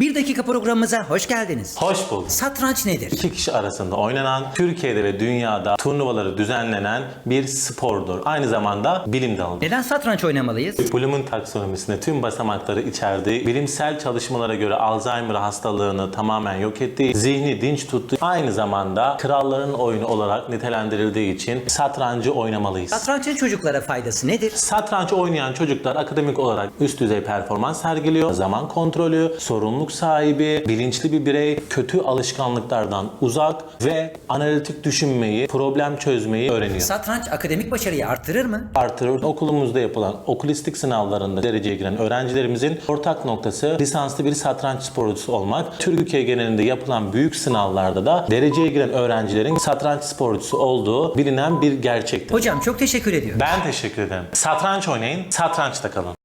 Bir dakika programımıza hoş geldiniz. Hoş bulduk. Satranç nedir? İki kişi arasında oynanan, Türkiye'de ve dünyada turnuvaları düzenlenen bir spordur. Aynı zamanda bilim dalıdır. Neden satranç oynamalıyız? Bloom'un taksonomisinde tüm basamakları içerdiği, bilimsel çalışmalara göre Alzheimer hastalığını tamamen yok ettiği, zihni dinç tuttuğu, aynı zamanda kralların oyunu olarak nitelendirildiği için satrancı oynamalıyız. Satrançın çocuklara faydası nedir? Satranç oynayan çocuklar akademik olarak üst düzey performans sergiliyor. Zaman kontrolü, sorumluluk sahibi, bilinçli bir birey, kötü alışkanlıklardan uzak ve analitik düşünmeyi, problem çözmeyi öğreniyor. Satranç akademik başarıyı artırır mı? artırır. Okulumuzda yapılan okulistik sınavlarında dereceye giren öğrencilerimizin ortak noktası lisanslı bir satranç sporcusu olmak. Türkiye genelinde yapılan büyük sınavlarda da dereceye giren öğrencilerin satranç sporcusu olduğu bilinen bir gerçektir. Hocam çok teşekkür ediyorum. Ben teşekkür ederim. Satranç oynayın, satrançta kalın.